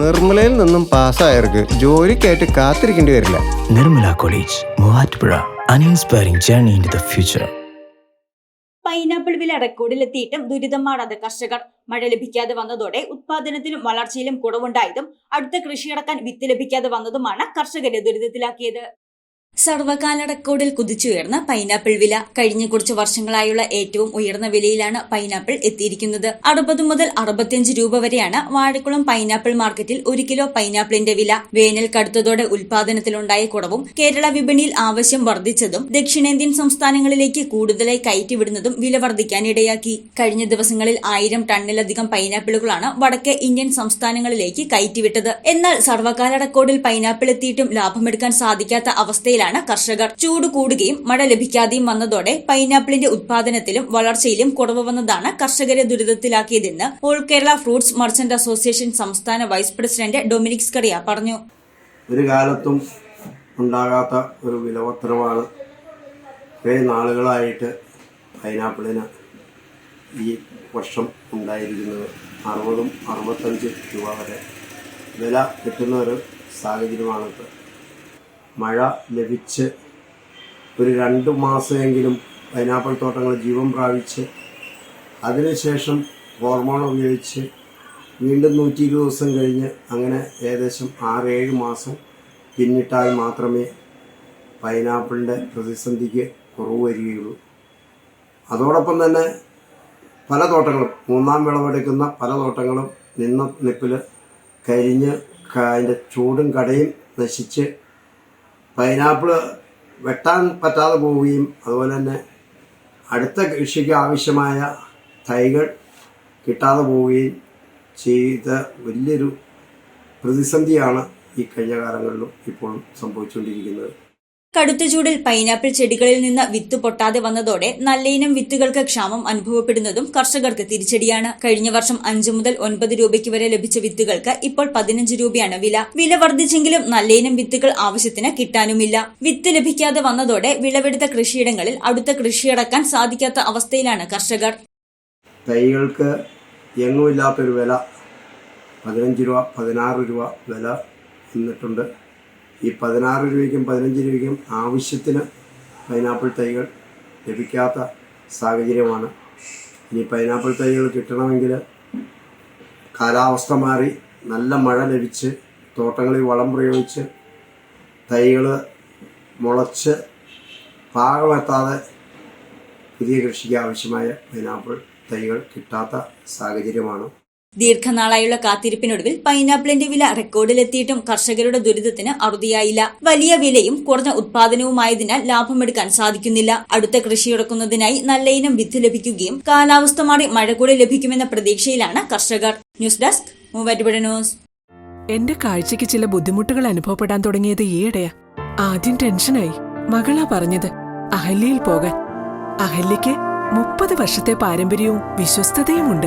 നിർമ്മലയിൽ നിന്നും പാസ്സായവർക്ക് ജോലിക്കായിട്ട് കാത്തിരിക്കേണ്ടി വരില്ല. Nirmala college Muvattupuzha. Uninspiring journey in the future pineapple വില റെക്കോർഡിലെത്തിയിട്ടും ദുരിതം മാറാതെ കർഷകർ. മഴ ലഭിക്കാതെ വന്നതോടെ ഉത്പാദനത്തിലും വളർച്ചയിലും കുറവുണ്ടായതും അടുത്ത കൃഷിയിറക്കാൻ വിത്ത് ലഭിക്കാതെ വന്നതുമാണ് കർഷകരെ ദുരിതത്തിലാക്കിയത്. സർവകാല റെക്കോർഡിൽ കുതിച്ചുയർന്ന പൈനാപ്പിൾ വില. കഴിഞ്ഞ കുറച്ച് വർഷങ്ങളായുള്ള ഏറ്റവും ഉയർന്ന വിലയിലാണ് പൈനാപ്പിൾ എത്തിയിരിക്കുന്നത്. അറുപത് മുതൽ അറുപത്തിയഞ്ച് രൂപ വരെയാണ് വാഴക്കുളം പൈനാപ്പിൾ മാർക്കറ്റിൽ ഒരു കിലോ പൈനാപ്പിളിന്റെ വില. വേനൽ കടുത്തതോടെ ഉൽപാദനത്തിലുണ്ടായ കുറവും കേരള വിപണിയിൽ ആവശ്യം വർദ്ധിച്ചതും ദക്ഷിണേന്ത്യൻ സംസ്ഥാനങ്ങളിലേക്ക് കൂടുതലായി കയറ്റിവിടുന്നതും വില വർദ്ധിക്കാനിടയാക്കി. കഴിഞ്ഞ ദിവസങ്ങളിൽ ആയിരം ടണ്ണിലധികം പൈനാപ്പിളുകളാണ് വടക്കേ ഇന്ത്യൻ സംസ്ഥാനങ്ങളിലേക്ക് കയറ്റിവിട്ടത്. എന്നാൽ സർവകാല റെക്കോർഡിൽ പൈനാപ്പിൾ എത്തിയിട്ടും ലാഭമെടുക്കാൻ സാധിക്കാത്ത അവസ്ഥയിലാണ് കർഷകർ. ചൂട് കൂടുകയും മഴ ലഭിക്കാതെയും വന്നതോടെ പൈനാപ്പിളിന്റെ ഉത്പാദനത്തിലും വളർച്ചയിലും കുറവ് വന്നതാണ് കർഷകരെ ദുരിതത്തിലാക്കിയതെന്ന് all Kerala fruits merchant association സംസ്ഥാന വൈസ് പ്രസിഡന്റ് ഡൊമിനിക് സ്കറിയ പറഞ്ഞു. ഒരു കാലത്തും ഉണ്ടാകാത്ത ഒരു വിലവർത്തനമാണ് കുറേ നാളുകളായിട്ട് പൈനാപ്പിളിന് ഈ വർഷം ഉണ്ടായിരിക്കുന്നത്. അറുപതും അറുപത്തഞ്ച് രൂപ വരെ വില കിട്ടുന്ന ഒരു സാഹചര്യമാണിത്. മഴ ലഭിച്ച് ഒരു രണ്ട് മാസമെങ്കിലും പൈനാപ്പിൾ തോട്ടങ്ങൾ ജീവൻ പ്രാപിച്ച് അതിനുശേഷം ഹോർമോൺ ഉപയോഗിച്ച് വീണ്ടും നൂറ്റി ഇരുപത് ദിവസം കഴിഞ്ഞ് അങ്ങനെ ഏകദേശം ആറേഴ് മാസം പിന്നിട്ടാൽ മാത്രമേ പൈനാപ്പിളിന്റെ പ്രതിസന്ധിക്ക് കുറവ് വരികയുള്ളൂ. അതോടൊപ്പം തന്നെ പല തോട്ടങ്ങളും മൂന്നാം വിളവെടുക്കുന്ന പല തോട്ടങ്ങളും നിന്ന നിപ്പിൽ കരിഞ്ഞ് അതിന്റെ ചൂടും കടയും നശിച്ച് പൈനാപ്പിൾ വെട്ടാൻ പറ്റാതെ പോവുകയും അതുപോലെ തന്നെ അടുത്ത കൃഷിക്ക് ആവശ്യമായ തൈകൾ കിട്ടാതെ പോവുകയും ചെയ്ത വലിയൊരു പ്രതിസന്ധിയാണ് ഈ കഴിഞ്ഞ കാലങ്ങളിലും ഇപ്പോഴും സംഭവിച്ചുകൊണ്ടിരിക്കുന്നത്. കടുത്ത ചൂടിൽ പൈനാപ്പിൾ ചെടികളിൽ നിന്ന് വിത്ത് പൊട്ടാതെ വന്നതോടെ നല്ലയിനം വിത്തുകൾക്ക് ക്ഷാമം അനുഭവപ്പെടുന്നതും കർഷകർക്ക് തിരിച്ചടിയാണ്. കഴിഞ്ഞ വർഷം അഞ്ചു മുതൽ ഒൻപത് രൂപയ്ക്ക് വരെ ലഭിച്ച വിത്തുകൾക്ക് ഇപ്പോൾ പതിനഞ്ച് രൂപയാണ് വില. വില വർദ്ധിച്ചെങ്കിലും നല്ലയിനം വിത്തുകൾ ആവശ്യത്തിന് കിട്ടാനുമില്ല. വിത്ത് ലഭിക്കാതെ വന്നതോടെ വിളവെടുത്ത കൃഷിയിടങ്ങളിൽ അടുത്ത കൃഷിയിടക്കാൻ സാധിക്കാത്ത അവസ്ഥയിലാണ് കർഷകർ. തൈകൾക്ക് എങ്ങുമില്ലാത്തൊരു വില പതിനഞ്ച് രൂപ പതിനാറ് രൂപ വില എന്നിട്ടുണ്ട്. ഈ പതിനാറ് രൂപയ്ക്കും പതിനഞ്ച് രൂപയ്ക്കും ആവശ്യത്തിന് പൈനാപ്പിൾ തൈകൾ ലഭിക്കാത്ത സാഹചര്യമാണ്. ഇനി പൈനാപ്പിൾ തൈകൾ കിട്ടണമെങ്കിൽ കാലാവസ്ഥ മാറി നല്ല മഴ ലഭിച്ച് തോട്ടങ്ങളിൽ വളം പ്രയോഗിച്ച് തൈകൾ മുളച്ച് പാകമെത്താതെ പുതിയ കൃഷിക്ക് ആവശ്യമായ പൈനാപ്പിൾ തൈകൾ കിട്ടാത്ത സാഹചര്യമാണ്. ദീർഘനാളായുള്ള കാത്തിരിപ്പിനൊടുവിൽ പൈനാപ്പിളിന്റെ വില റെക്കോർഡിലെത്തിയിട്ടും കർഷകരുടെ ദുരിതത്തിന് അറുതിയായില്ല. വലിയ വിലയും കുറഞ്ഞ ഉത്പാദനവുമായതിനാൽ ലാഭമെടുക്കാൻ സാധിക്കുന്നില്ല. അടുത്ത കൃഷിയിറക്കുന്നതിനായി നല്ല ഇനം വിത്ത് ലഭിക്കുകയും കാലാവസ്ഥ മാറി മഴ കൂടി ലഭിക്കുമെന്ന പ്രതീക്ഷയിലാണ് കർഷകർ. News desk news. എന്റെ കാഴ്ചയ്ക്ക് ചില ബുദ്ധിമുട്ടുകൾ അനുഭവപ്പെടാൻ തുടങ്ങിയത് ഈയിടെയാ. ആദ്യം ടെൻഷനായി. മകളാ പറഞ്ഞത് അഹല്യയിൽ പോകാൻ. അഹല്യയ്ക്ക് മുപ്പത് വർഷത്തെ പാരമ്പര്യവും വിശ്വസ്തതയുമുണ്ട്.